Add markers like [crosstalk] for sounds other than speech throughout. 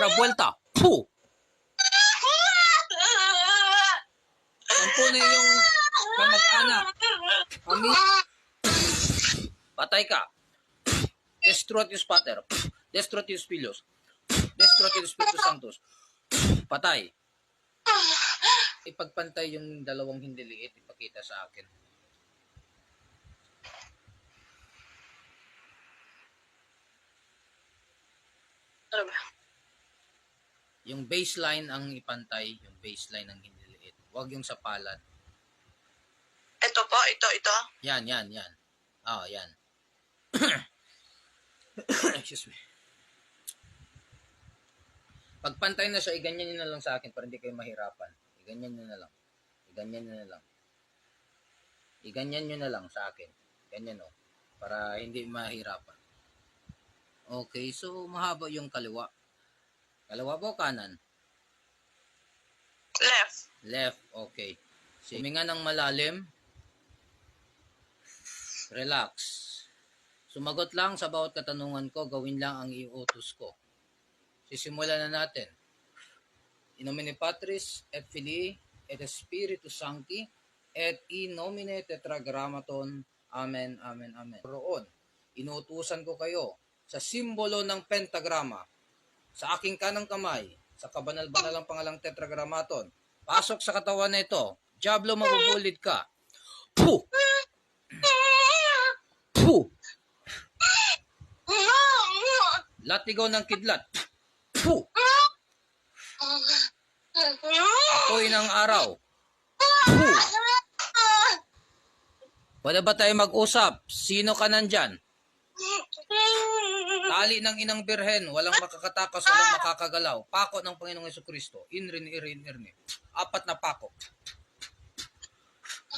Ikrabuelta. Puh! Sampu na yung kamag-anak. Kami. Patay ka. Destructus Pater. Destructus Filius. Destructus Spiritus Sanctus. Patay. Ipagpantay yung dalawang hindi liit, ipakita sa akin. Ano ba? Yung baseline ang ipantay, yung baseline ang hindi liit. Huwag yung sa palad. Ito po, ito, ito. Yan, yan, yan. Ah, yan. [coughs] Excuse me. Pagpantay na siya, iganyan nyo na lang sa akin para hindi kayo mahirapan. Iganyan nyo na lang. Iganyan nyo na lang. Iganyan nyo na lang sa akin. Ganyan o. Para hindi mahirapan. Okay, so mahaba yung kaliwa. Kaliwa po kanan? Left. Left, okay. Huminga ng malalim. Relax. Sumagot lang sa bawat katanungan ko, gawin lang ang iutos ko. Sisimulan na natin. In nomine Patris et Filii et Spiritus Sancti et in nomine Tetragrammaton. Amen, amen, amen. Roon, inuutusan ko kayo sa simbolo ng pentagrama sa aking kanang kamay, sa kabanal-banalang pangalang tetragrammaton, pasok sa katawan na ito, Diablo, mabubulit ka. Puh! Puh! Latigaw ng kidlat. Puh! Apoy ng araw. Puh! Pwede ba tayo mag-usap? Sino ka nandyan? Tali ng inang birhen, walang makakatakas, walang makakagalaw. Pako ng Panginoong Yeso Kristo. Inrin, irin, irni. Apat na pako.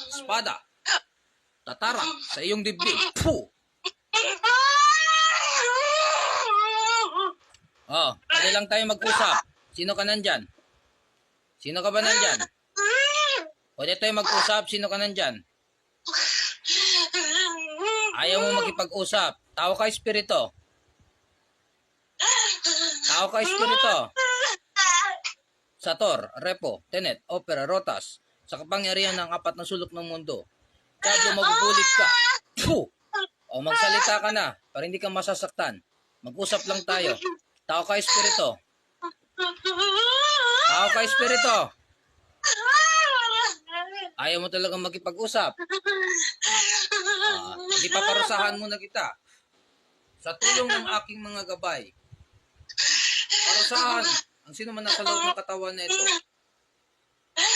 Espada. Tatara sa iyong dibdib. Puh! Oh, pwede lang tayo mag-usap. Sino ka nandyan? Sino ka ba nandyan? Pwede tayo mag-usap. Sino ka nandyan? Ayaw mo makipag-usap. Tao ka, espiritu. Tao ka, espiritu. Sator, Repo, Tenet, Opera, Rotas, sa kapangyarihan ng apat na sulok ng mundo. Kaya magugulit ka. Puh! O magsalita ka na para hindi ka masasaktan. Mag-usap lang tayo. Tao ka, espiritu. Tao ka, espiritu. Ayaw mo talagang makipag-usap. Ah, hindi paparusahan muna kita. Sa tulong ng aking mga gabay. Parusahan ang sino man nasa loob ng katawan na ito.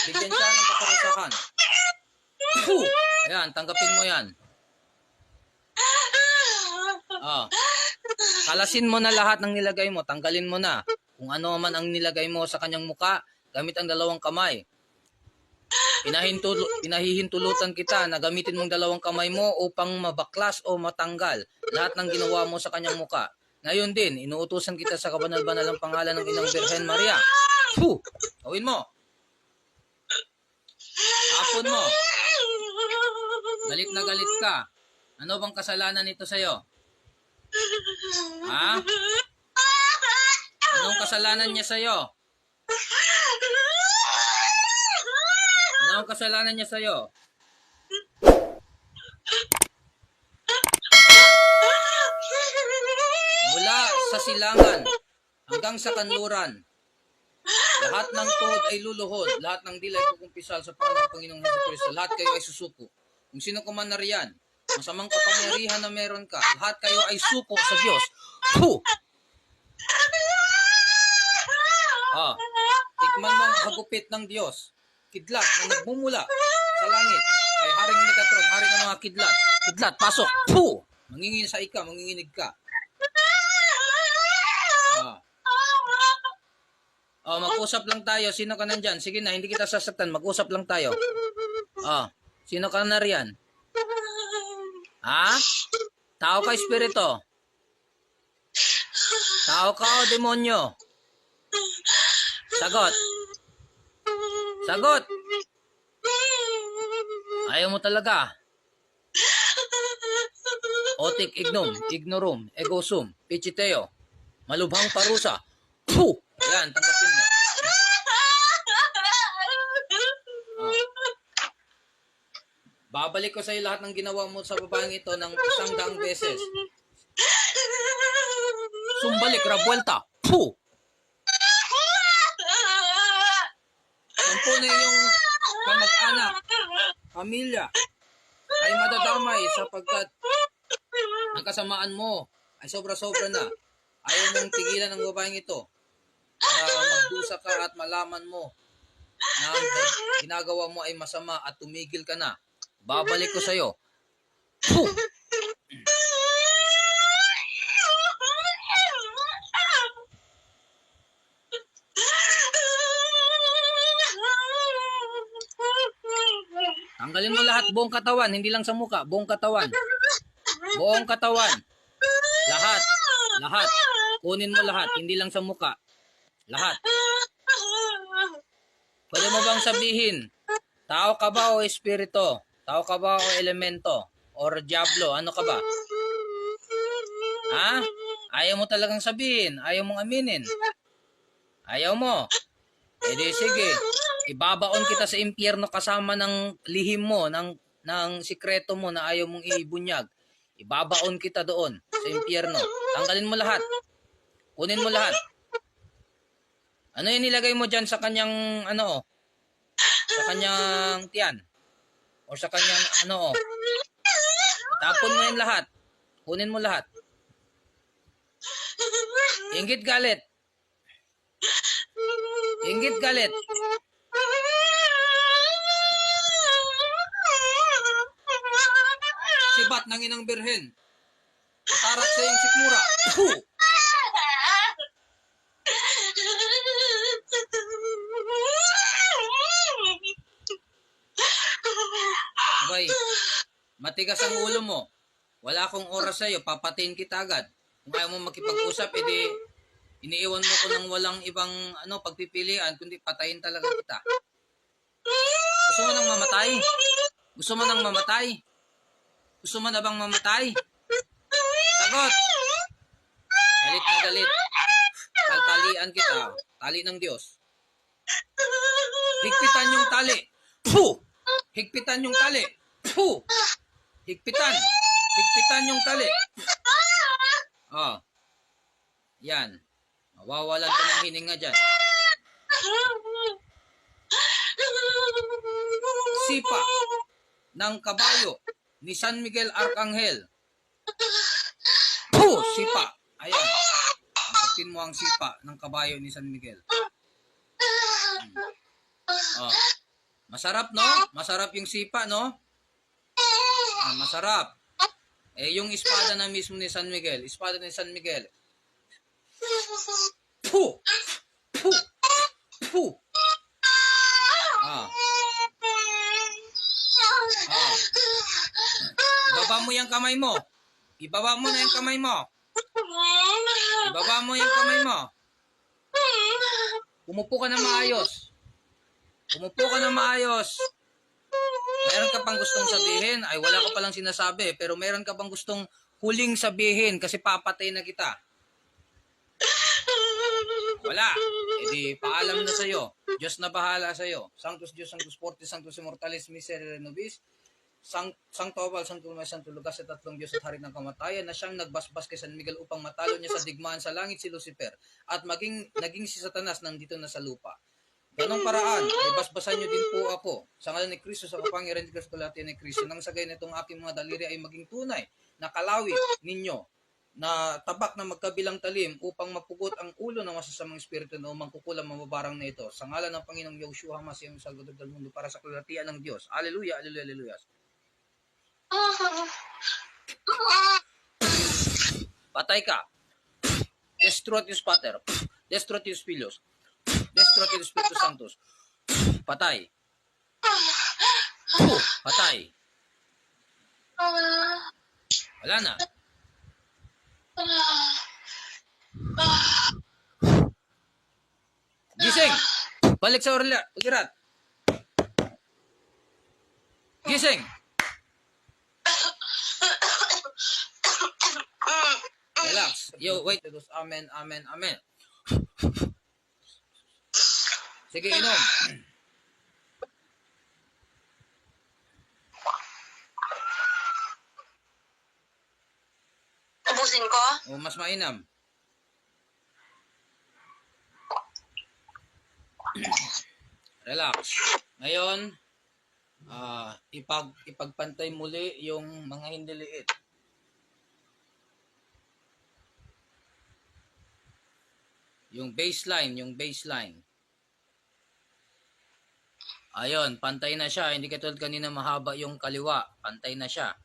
Bigyan siya ng kaparusahan. Ayan, tanggapin mo yan. Ah. Kalasin mo na lahat ng nilagay mo. Tanggalin mo na. Kung ano man ang nilagay mo sa kanyang muka, gamit ang dalawang kamay. Pinahintul pinahihintulutan kita na gamitin mong dalawang kamay mo upang mabaklas o matanggal lahat ng ginawa mo sa kanyang muka. Ngayon din, inuutusan kita sa kabanal-banalang pangalan ng Inang Birhen Maria. Puh! Gawin mo. Hapon mo. Galit na galit ka. Ano bang kasalanan nito sa'yo? Ha? Anong kasalanan niya sa'yo? Anong kasalanan niya sa'yo? Sa silangan hanggang sa kanluran, lahat ng tuhod ay luluhod, lahat ng dila ay kukumpisal sa pangalan ng Panginoong Hesus Kristo. Lahat kayo ay susuko. Kung sino ka man nariyan, masamang kapangyarihan na meron ka, lahat kayo ay suko sa Diyos. Puh! Ah, tikman mo hagupit ng Diyos. Kidlat na nagmumula sa langit. Kay Haring Metatron, hari ng mga kidlat. Kidlat, pasok. Puh! Mangingin sa ika, manginginig ka. Oh, mag-usap lang tayo. Sino ka nandyan? Sige na, hindi kita sasaktan. Mag-usap lang tayo. Oh, sino ka na riyan? Ha? Tao ka, espiritu? Tao ka o demonyo? Sagot. Sagot. Ayaw mo talaga. Otik ignum, ignorum, egosum, pichiteo, malubhang parusa. Puh! Yan, tanggapin mo. Oh. Babalik ko sa'yo lahat ng ginawa mo sa babaeng ito ng isang daang beses. Sumbalik, rabuelta. Puh! Sampo na yung kamag-anak, pamilya, ay madadamay sapagkat ang kasamaan mo ay sobra-sobra na. Ayaw mong tigilan ng babaeng ito para magdusa ka at malaman mo na ang ginagawa mo ay masama at tumigil ka na. Babalik ko sa'yo. Puh! Tanggalin mo lahat buong katawan, hindi lang sa muka, buong katawan. Buong katawan. Lahat. Lahat. Kunin mo lahat, hindi lang sa muka. Lahat. Pwede mo bang sabihin, tao ka ba o espiritu? Tao ka ba o elemento? Or diablo? Ano ka ba? Ha? Ayaw mo talagang sabihin. Ayaw mong aminin. Ayaw mo. E di sige. Ibabaon kita sa impyerno kasama ng lihim mo, ng, ng sikreto mo na ayaw mong iibunyag. Ibabaon kita doon sa impyerno. Tanggalin mo lahat. Kunin mo lahat. Ano yung nilagay mo dyan sa kanyang, ano, sa kanyang tiyan? O sa kanyang, ano? Tapon mo yan lahat. Kunin mo lahat. Ingit galit. Ingit galit. Sibat ng inang birhen. Tarak sa iyong sikmura. Puh! Matigas ang ulo mo. Wala akong oras sa'yo, papatayin kita agad. Kung ayaw mo makipag-usap, edi iniiwan mo ko ng walang ibang ano pagpipilian, kundi patayin talaga kita. Gusto mo nang mamatay? Gusto mo nang mamatay? Gusto mo na bang mamatay? Sagot! Galit na galit. Taltalian kita. Tali ng Diyos. Higpitan yung tali. Puh! Higpitan yung tali. Puh! Higpitan. Higpitan yung tali. Oh. Yan. Mawawalan ka ng hininga dyan. Sipa ng kabayo ni San Miguel Arcangel. Puh! Sipa. Ayan. Dapatin mo ang sipa ng kabayo ni San Miguel. Hmm. Oh. Masarap, no? Masarap yung sipa, no? Ah, masarap. Eh, yung espada na mismo ni San Miguel, espada ni San Miguel. Puh! Puh! Puh! Ah. Ah. Ibaba mo yung kamay mo. Ibaba mo na yung kamay mo. Ibaba mo yung kamay mo. Umupo ka na maayos. Umupo ka na maayos. Meron ka pang gustong sabihin? Ay, wala ka palang sinasabi. Pero meron ka pang gustong huling sabihin kasi papatay na kita. Wala. E di, paalam na sa'yo. Diyos na bahala sa'yo. Sanctus Dios, Sanctus Fortis, Sanctus Immortalis, Miserere Nobis. Sang Sancto Abal, Sancto Lumay, Sancto Lugas, sa tatlong Diyos at Hari ng Kamatayan na siyang nagbasbas kay San Miguel upang matalo niya sa digmaan sa langit si Lucifer at maging naging si Satanas nandito na sa lupa. Ganong paraan, ay basbasan niyo din po ako sa ngalan ni Kristo sa kapangyarihan ni Kristo kalahati ni Kristo nang sa gayon itong aking mga daliri ay maging tunay na kalawit ninyo na tabak na magkabilang talim upang mapugot ang ulo ng masasamang espiritu na umang kukulang mababarang na ito. Sa ngalan ng Panginoong Yahushua Masiyang Salvador del Mundo para sa kalahatian ng Diyos. Aleluya, aleluya, aleluya. Patay ka. Destructus Pater. Destructus Filios. Destructus Spiritus Sanctus. Patay. Puh, patay. Wala na. Gising! Balik sa orla. Ulirat. Gising! Relax. Yo, wait. Amen, amen, amen. Sige, inom. Ubusin ko? O mas mainam. [clears throat] Relax. Ngayon, ah ipag ipagpantay muli yung mga hindi liit. Yung baseline, yung baseline. Ayun, pantay na siya. Hindi katulad kanina mahaba yung kaliwa. Pantay na siya.